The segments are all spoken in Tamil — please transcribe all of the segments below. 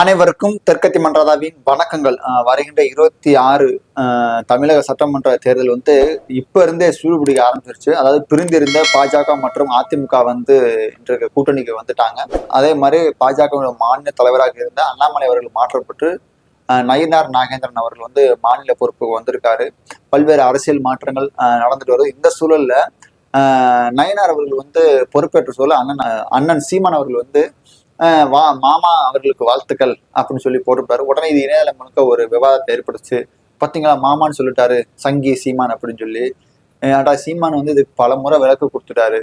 அனைவருக்கும் தெற்கத்தி மன்றதாவின் வணக்கங்கள். வருகின்ற இருபத்தி ஆறு தமிழக சட்டமன்ற தேர்தல் வந்து இப்ப இருந்தே சூடுபிடிக்க ஆரம்பிச்சிருச்சு. அதாவது பிரிந்திருந்த பாஜக மற்றும் அதிமுக வந்து இன்றைக்கு கூட்டணிக்கு வந்துட்டாங்க. அதே மாதிரி பாஜக மாநில தலைவராக இருந்த அண்ணாமலை அவர்கள் மாற்றப்பட்டு நயினார் நாகேந்திரன் அவர்கள் வந்து மாநில பொறுப்புக்கு வந்திருக்காரு. பல்வேறு அரசியல் மாற்றங்கள் நடந்துட்டு வருது. இந்த சூழல்ல நயினார் அவர்கள் வந்து பொறுப்பேற்ற சூழல் அண்ணன் அண்ணன் சீமான் அவர்கள் வந்து வா மாமா அவர்களுக்கு வாழ்த்துக்கள் அப்படின்னு சொல்லி போட்டுப்பாரு உடனே இது இணையதளம் முழுக்க ஒரு விவாதத்தை ஏற்படுச்சு பார்த்தீங்களா மாமான்னு சொல்லிட்டாரு சங்கி சீமான் அப்படின்னு சொல்லி. ஆடா சீமான் வந்து இதுக்கு பல முறை விளக்கு கொடுத்துட்டாரு.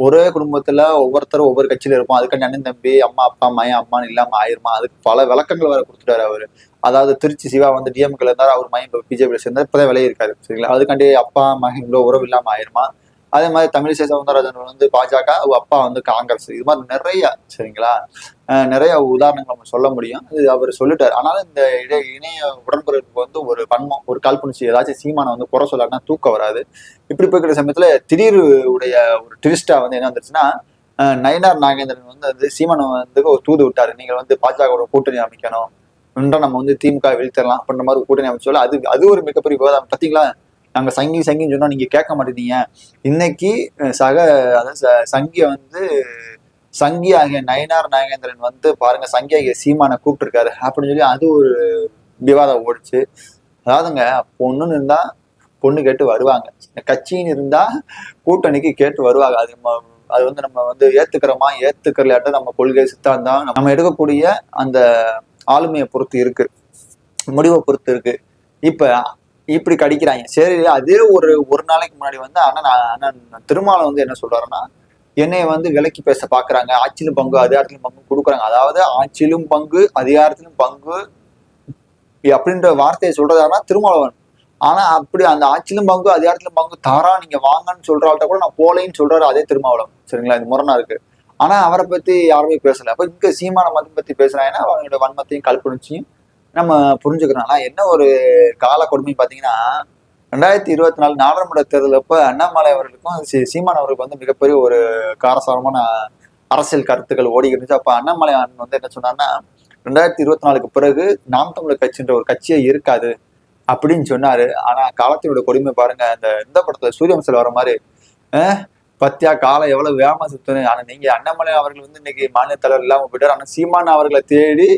ஒரே குடும்பத்துல ஒவ்வொருத்தரும் ஒவ்வொரு கட்சியில இருப்போம். அதுக்கு அண்ணன் தம்பி அம்மா அப்பா மயம் அம்மான்னு இல்லாம ஆயிருமா? அதுக்கு பல விளக்கங்கள் வேற கொடுத்துட்டாரு அவரு. அதாவது திருச்சி சிவா வந்து டிஎம்கேல இருந்தாரு அவர் மையம் இப்போ பிஜேபியில் சேர்ந்தார் இப்பதான் விலையிருக்காரு சரிங்களா? அதுக்காண்டி அப்பா மகன்களோ உறவு இல்லாம ஆயிருமா? அதே மாதிரி தமிழிசை சவுந்தரராஜன் வந்து பாஜக அப்பா வந்து காங்கிரஸ். இது மாதிரி நிறைய சரிங்களா? நிறைய உதாரணங்கள் நம்ம சொல்ல முடியும். இது அவர் சொல்லிட்டார். ஆனாலும் இந்த இடை இணைய உடன்பிறப்புக்கு வந்து ஒரு பன்மம் ஒரு கால்புணர்ச்சி ஏதாச்சும் சீமானை வந்து குறை சொல்லாட்டினா தூக்கம் வராது. இப்படி போய்க்கிற சமயத்துல திடீர் உடைய ஒரு ட்விஸ்டா வந்து என்ன வந்துருச்சுன்னா நயனார் நயினார் நாகேந்திரன் வந்து வந்து சீமானை வந்து ஒரு தூது விட்டாரு. நீங்க வந்து பாஜகவோட கூட்டணி அமைக்கணும். நம்ம வந்து திமுக வீழ்த்தரலாம் அப்படின்ற மாதிரி கூட்டணி அமைச்சோம் அது அது ஒரு மிகப்பெரிய விவாதம். பாத்தீங்களா? நாங்க சங்கி சங்கின்னு சொன்னா நீங்க கேட்க மாட்டேங்க இன்னைக்கு சக அதாவது ச- சங்கிய வந்து சங்கி ஆகிய நயனார் நாகேந்திரன் வந்து பாருங்க சங்கி ஆகிய சீமானை கூப்பிட்டுருக்காரு. அப்படின்னு சொல்லி அது ஒரு விவாதம் ஓடிச்சு. அதாவதுங்க பொண்ணுன்னு இருந்தா பொண்ணு கேட்டு வருவாங்க. கட்சின்னு இருந்தா கூட்டணிக்கு கேட்டு வருவாங்க. அது அது வந்து நம்ம வந்து ஏத்துக்கிறோமா ஏத்துக்கிறலாட்ட நம்ம கொள்கை சித்தாந்தம். நம்ம எடுக்கக்கூடிய அந்த ஆளுமையை பொறுத்து இருக்கு. முடிவை பொறுத்து இருக்கு. இப்ப இப்படி கடிக்கிறாங்க. சரி அதே ஒரு ஒரு நாளைக்கு முன்னாடி வந்து அண்ணன் அண்ணன் திருமாவளம் வந்து என்ன சொல்றாருன்னா என்னை வந்து விலக்கி பேச பாக்குறாங்க. ஆட்சியிலும் பங்கு அதிகாரத்திலும் பங்கு கொடுக்குறாங்க. அதாவது ஆட்சியிலும் பங்கு அதிகாரத்திலும் பங்கு அப்படின்ற வார்த்தையை சொல்றதாருன்னா திருமாவளவன் ஆனா அப்படி அந்த ஆட்சியிலும் பங்கு அதிகாரத்திலும் பங்கு தாரா நீங்க வாங்கன்னு சொல்றாள்கிட்ட கூட நான் போலேன்னு சொல்றாரு அதே திருமாவளம் சரிங்களா? இது முரணா இருக்கு. ஆனா அவரை பத்தி யாருமே பேசல. அப்ப இங்க சீமான மதம் பத்தி பேசுறாங்கன்னா அவங்களோட வன்மத்தையும் கல்புணர்ச்சியும் நம்ம புரிஞ்சுக்கிறோம் ஆனால் என்ன ஒரு கால கொடுமை பார்த்தீங்கன்னா ரெண்டாயிரத்தி இருபத்தி நாலு நாடாளுமன்ற தேர்தல் அண்ணாமலை அவர்களுக்கும் சீ சீமான் அவர்களுக்கு வந்து மிகப்பெரிய ஒரு காரசாரமான அரசியல் கருத்துக்கள் ஓடி இருந்துச்சு. அப்போ அண்ணாமலை அண்ணன் வந்து என்ன சொன்னார்னா ரெண்டாயிரத்தி இருபத்தி நாலுக்கு பிறகு நாம் தமிழர் கட்சின்ற ஒரு கட்சியே இருக்காது அப்படின்னு சொன்னாரு. ஆனா காலத்தினுடைய கொடுமை பாருங்க அந்த இந்த படத்துல சூரியவம்சல் வர மாதிரி பத்தியா காலம் எவ்வளவு வேகமா சுத்துன்னு ஆனா நீங்க அண்ணாமலை அவர்கள் வந்து இன்னைக்கு மாநில தலைவர் இல்லாம போயிட்டார். ஆனா சீமான் அவர்களை தேடி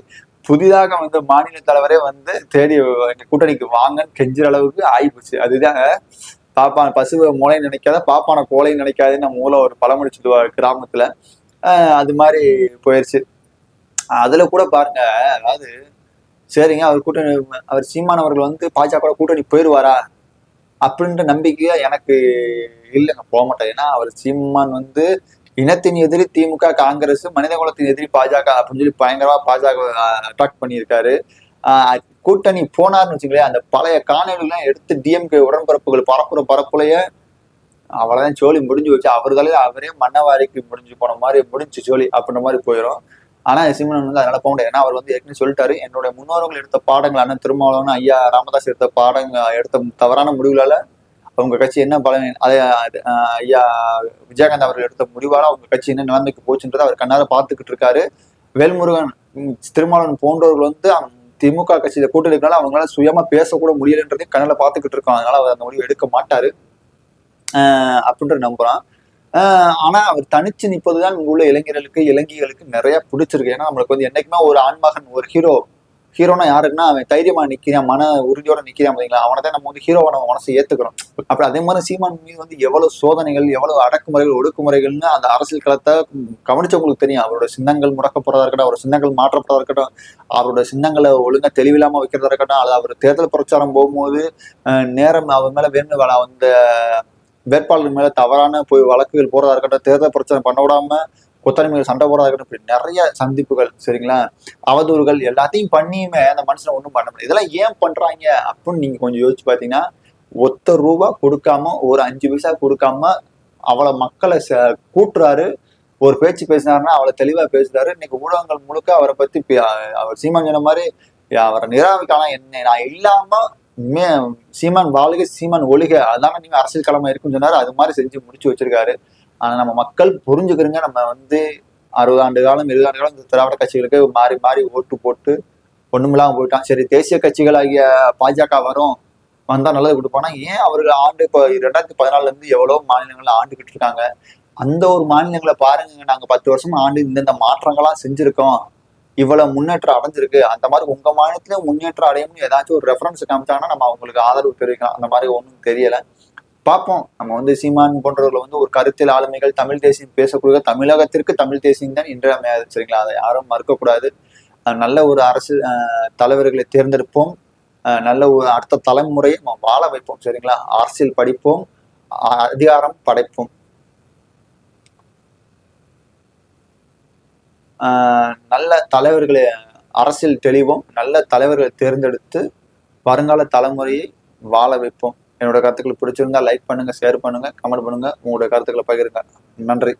புதிதாக வந்து மாநில தலைவரே வந்து தேடி எங்க கூட்டணிக்கு வாங்கன்னு கெஞ்சுற அளவுக்கு ஆயிப்போச்சு. அதுதான் பாப்பான பசுவை மூளை நினைக்காத பாப்பான கோலை நினைக்காதுன்னு நம்ம மூலம் ஒரு பழமொழி சொல்லுவா கிராமத்துல. ஆஹ் அது மாதிரி போயிருச்சு. அதுல கூட பாருங்க அதாவது சரிங்க அவர் கூட்டணி அவர் சீமான் அவர்கள் வந்து பாஜக கூட்டணி போயிடுவாரா அப்படின்ற நம்பிக்கையா எனக்கு இல்லைங்க போக மாட்டேன். ஏன்னா அவர் சீமான் வந்து இனத்தின் எதிரி திமுக காங்கிரஸ் மனித குலத்தின் எதிரி பாஜக அப்படின்னு சொல்லி பயங்கரமா பாஜக அட்டாக் பண்ணியிருக்காரு. கூட்டணி போனார்னு வச்சுங்களேன் அந்த பழைய காணொலிகள்லாம் எடுத்து டிஎம்கே உடன்பரப்புகள் பரப்புற பரப்புலைய அவ்வளவுதான் சோழி முடிஞ்சு வச்சு அவர்களே அவரே மன்னவாரிக்கு முடிஞ்சு போன மாதிரி முடிஞ்சு சோழி அப்படின்ற மாதிரி போயிடும் ஆனா சிம்மன் வந்து அதனால போக முடியாது. ஏன்னா அவர் வந்து ஏற்கனவே சொல்லிட்டாரு என்னுடைய முன்னோர்கள் எடுத்த பாடங்கள் அண்ணன் திருமாவளவன் ஐயா ராமதாஸ் எடுத்த பாடங்கள் எடுத்த தவறான முடிவுகளால அவங்க கட்சி என்ன பலன் அதை ஐயா விஜயகாந்த் அவர்கள் எடுத்த முடிவால அவங்க கட்சி என்ன நிலைமைக்கு போச்சுன்றதை அவர் கண்ணார பார்த்துக்கிட்டு இருக்காரு. வேல்முருகன் திருமாவளவன் போன்றவர்கள் வந்து திமுக கட்சியில கூட்டணினால அவங்களால சுயமா பேசக்கூட முடியலன்றதையும் கண்ணில பார்த்துக்கிட்டு இருக்காங்க. அதனால அவர் அந்த முடிவு எடுக்க மாட்டாரு. ஆஹ் அப்படின்ற நம்புறான் ஆஹ் ஆனா அவர் தனிச்சு நிற்பதுதான் இங்குள்ள இளைஞர்களுக்கு இளைஞர்களுக்கு நிறைய பிடிச்சிருக்கு. ஏன்னா நம்மளுக்கு வந்து என்னைக்குமே ஒரு ஆண்மகன் ஒரு ஹீரோ ஹீரோனா யாருக்குன்னா அவன் தைரியமா நிக்கிறான் மன உறுதியோட நிக்கிறான் பாத்தீங்களா? அவனை தான் நம்ம வந்து ஹீரோவை நம்ம மனசை ஏத்துக்கிறோம் அப்படி அதே மாதிரி சீமான் மீது வந்து எவ்வளவு சோதனைகள் எவ்வளவு அடக்குமுறைகள் ஒடுக்குமுறைகள்னு அந்த அரசியல் களத்தை கவனிச்சவங்களுக்கு தெரியும். அவரோட சின்னங்கள் முடக்கப்படுறதா இருக்கட்டும் அவர் சின்னங்கள் மாற்றப்படுறதா இருக்கட்டும் அவரோட சின்னங்களை ஒழுங்கா தெளிவில்லாம வைக்கிறதா இருக்கட்டும் அது அவர் தேர்தல் பிரச்சாரம் போகும்போது நேரம் அவர் மேல வேணும். வேலை அந்த வேட்பாளர் மேல தவறான போய் வழக்குகள் போறதா இருக்கட்டும் தேர்தல் பிரச்சாரம் பண்ண விடாம கொத்தடிமைகள் சண்டை போடாதுன்னு இருக்கட்டும் இப்படி நிறைய சந்திப்புகள் சரிங்களா? அவதூறுகள் எல்லாத்தையும் பண்ணியுமே அந்த மனுஷன் ஒன்றும் பண்ண முடியாது. இதெல்லாம் ஏன் பண்றாங்க அப்படின்னு நீங்க கொஞ்சம் யோசிச்சு பாத்தீங்கன்னா ஒத்த ரூபா கொடுக்காம ஒரு அஞ்சு பைசா கொடுக்காம அவளை மக்களை ச- கூட்டுறாரு. ஒரு பேச்சு பேசினாருன்னா அவளை தெளிவா பேசுறாரு. இன்னைக்கு ஊடகங்கள் முழுக்க அவரை பத்தி அவர் சீமான் சொன்ன மாதிரி அவரை நிராகரிக்கலாம் என்ன நான் இல்லாம மே சீமான் வாழ்க சீமான் ஒழுக அதான நீங்க அரசியல் களமா இருக்குன்னு சொன்னாரு. அது மாதிரி செஞ்சு முடிச்சு வச்சிருக்காரு. ஆனா நம்ம மக்கள் புரிஞ்சுக்கிறங்க. நம்ம வந்து அறுபது ஆண்டு காலம் எழுபது ஆண்டு காலம் இந்த திராவிட கட்சிகளுக்கு மாறி மாறி ஓட்டு போட்டு ஒண்ணுமில்லாம போயிட்டான் சரி தேசிய கட்சிகளாகிய பாஜக வரும் வந்தா நல்லது கொடுப்பானா? ஏன் அவர்கள் ஆண்டு இப்போ ரெண்டாயிரத்தி பதினாலுல இருந்து எவ்வளவு மாநிலங்கள்ல ஆண்டுகிட்டு இருக்காங்க அந்த ஒரு மாநிலங்களை பாருங்க நாங்க பத்து வருஷமா ஆண்டு இந்தந்த மாற்றங்கள்லாம் செஞ்சிருக்கோம். இவ்வளவு முன்னேற்றம் அடைஞ்சிருக்கு. அந்த மாதிரி உங்க மாநிலத்திலயும் முன்னேற்றம் அடையும்னு ஏதாச்சும் ஒரு ரெஃபரன்ஸ் காமிச்சாங்கன்னா நம்ம அவங்களுக்கு ஆதரவு தெரிவிக்கலாம். அந்த மாதிரி ஒன்றும் தெரியல. பார்ப்போம். நம்ம வந்து சீமான் போன்றவர்கள் வந்து ஒரு கருத்தில் ஆளுமைகள் தமிழ் தேசியம் பேசக்கூடிய தமிழகத்திற்கு தமிழ் தேசியம் தான் இன்றியமையாது சரிங்களா? அதை யாரும் மறுக்கக்கூடாது. நல்ல ஒரு அரசு தலைவர்களை தேர்ந்தெடுப்போம். நல்ல ஒரு அடுத்த தலைமுறையை நம்ம வாழ வைப்போம் சரிங்களா? அரசியல் படிப்போம் அ- அதிகாரம் படைப்போம். ஆஹ் நல்ல தலைவர்களை அரசியல் தெளிவோம் நல்ல தலைவர்களை தேர்ந்தெடுத்து வருங்கால தலைமுறையை வாழ வைப்போம். என்னோட கருத்துக்களை பிடிச்சிருந்தா லைக் பண்ணுங்க ஷேர் பண்ணுங்க கமெண்ட் பண்ணுங்க. உங்களோட கருத்துக்களை பகிருங்க. நன்றி.